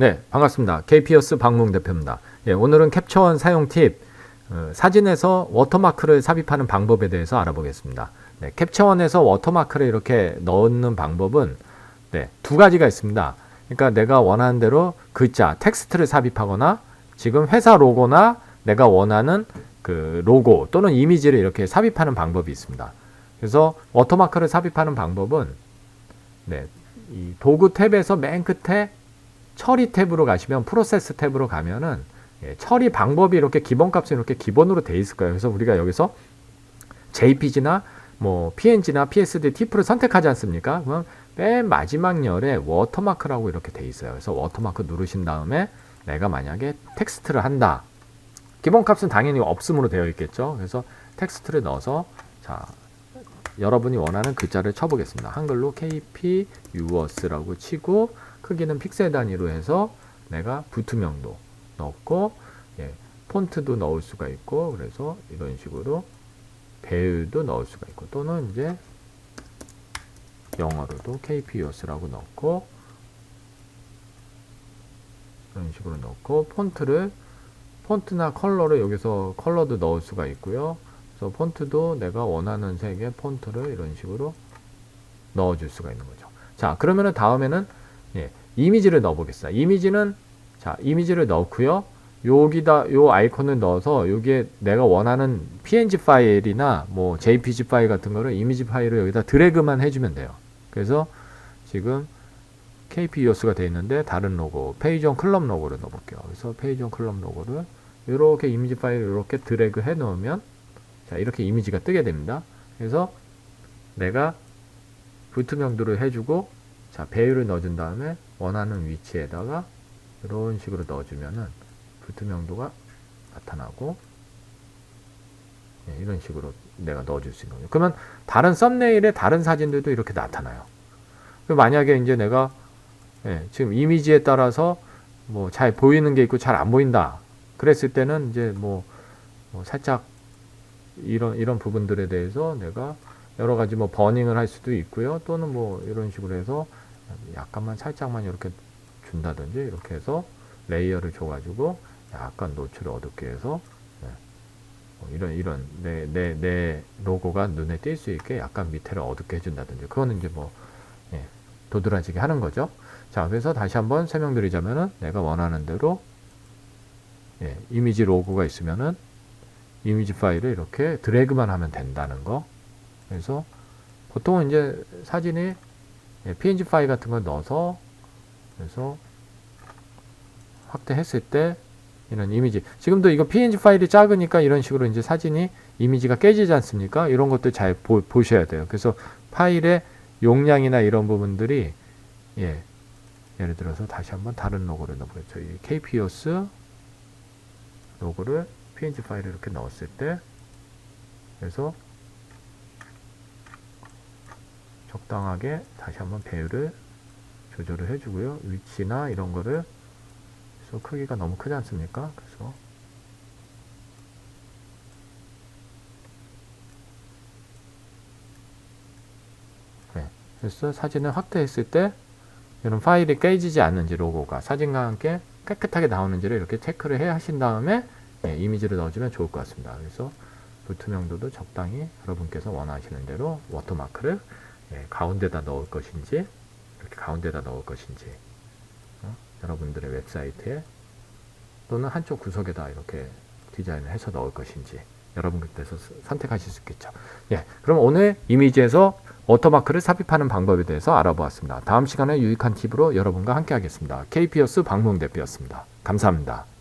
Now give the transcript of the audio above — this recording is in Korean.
네, 반갑습니다. KP어스 박몽 대표입니다. 예, 오늘은 캡처원 사용 팁, 어, 사진에서 워터마크를 삽입하는 방법에 대해서 알아보겠습니다. 네, 캡처원에서 워터마크를 이렇게 넣는 방법은 네, 두 가지가 있습니다. 그러니까 내가 원하는 대로 글자, 텍스트를 삽입하거나 지금 회사 로고나 내가 원하는 그 로고 또는 이미지를 이렇게 삽입하는 방법이 있습니다. 그래서 워터마크를 삽입하는 방법은 네, 이 도구 탭에서 맨 끝에 처리 탭으로 가시면 프로세스 탭으로 가면은 예, 처리 방법이 이렇게 기본값이 이렇게 기본으로 돼 있을 거예요. 그래서 우리가 여기서 JPG나 뭐 PNG나 PSD, TIFF를 선택하지 않습니까? 그러면 맨 마지막 열에 워터마크라고 이렇게 돼 있어요. 그래서 워터마크 누르신 다음에 내가 만약에 텍스트를 한다. 기본값은 당연히 없음으로 되어 있겠죠. 그래서 텍스트를 넣어서 자 여러분이 원하는 글자를 쳐보겠습니다. 한글로 KP 유어스라고 치고 크기는 픽셀 단위로 해서 내가 부투명도 넣고 예, 폰트도 넣을 수가 있고 그래서 이런 식으로 배율도 넣을 수가 있고 또는 이제 영어로도 KP 유어스라고 넣고 이런 식으로 넣고 폰트를 폰트나 컬러를 여기서 컬러도 넣을 수가 있고요. 그래서 폰트도 내가 원하는 색의 폰트를 이런 식으로 넣어줄 수가 있는 거죠. 자, 그러면은 다음에는 예, 이미지를 넣어보겠습니다. 이미지는 자, 이미지를 넣고요. 여기다 요 아이콘을 넣어서 여기에 내가 원하는 PNG 파일이나 뭐 JPG 파일 같은 거를 이미지 파일을 여기다 드래그만 해주면 돼요. 그래서 지금 KP 요스가 되어 있는데 다른 로고 페이지온 클럽 로고를 넣어볼게요. 그래서 페이지온 클럽 로고를 이렇게 이미지 파일을 이렇게 드래그 해 놓으면 자 이렇게 이미지가 뜨게 됩니다. 그래서 내가 부트명도를 해주고 자 배율을 넣어준 다음에 원하는 위치에다가 이런 식으로 넣어주면은 부트명도가 나타나고 예, 이런 식으로 내가 넣어줄 수 있는 거죠. 그러면 다른 썸네일에 다른 사진들도 이렇게 나타나요. 그럼 만약에 이제 내가 예, 지금 이미지에 따라서 뭐 잘 보이는 게 있고 잘 안 보인다. 그랬을 때는 이제 뭐, 뭐 살짝 이런 이런 부분들에 대해서 내가 여러 가지 뭐 버닝을 할 수도 있고요. 또는 뭐 이런 식으로 해서 약간만 살짝만 이렇게 준다든지 이렇게 해서 레이어를 줘가지고 약간 노출을 어둡게 해서 네. 뭐 이런 이런 내 내 내 로고가 눈에 띌 수 있게 약간 밑에를 어둡게 해준다든지 그거는 이제 뭐 예, 도드라지게 하는 거죠. 자 그래서 다시 한번 설명드리자면은 내가 원하는 대로 예, 이미지 로고가 있으면은 이미지 파일을 이렇게 드래그만 하면 된다는 거. 그래서 보통은 이제 사진이 예, PNG 파일 같은 걸 넣어서 그래서 확대했을 때 이런 이미지 지금도 이거 PNG 파일이 작으니까 이런 식으로 이제 사진이 이미지가 깨지지 않습니까? 이런 것들 잘 보, 보셔야 돼요. 그래서 파일의 용량이나 이런 부분들이 예 예를 들어서 다시 한번 다른 로고를 넣어보죠. 이 KPOS 로고를 PNG 파일에 이렇게 넣었을 때 그래서 적당하게 다시 한번 배율을 조절을 해주고요. 위치나 이런 거를 그래서 크기가 너무 크지 않습니까? 그래서 네, 그래서 사진을 확대했을 때 이런 파일이 깨지지 않는지 로고가 사진과 함께 깨끗하게 나오는지를 이렇게 체크를 해 하신 다음에 예, 이미지를 넣어주면 좋을 것 같습니다. 그래서 불투명도도 적당히 여러분께서 원하시는 대로 워터마크를 예, 가운데다 넣을 것인지 이렇게 가운데다 넣을 것인지 어? 여러분들의 웹사이트에 또는 한쪽 구석에다 이렇게 디자인을 해서 넣을 것인지 여러분께서 선택하실 수 있겠죠. 예, 그럼 오늘 이미지에서 워터마크를 삽입하는 방법에 대해서 알아보았습니다. 다음 시간에 유익한 팁으로 여러분과 함께 하겠습니다. KPS 박무영 대표였습니다. 감사합니다.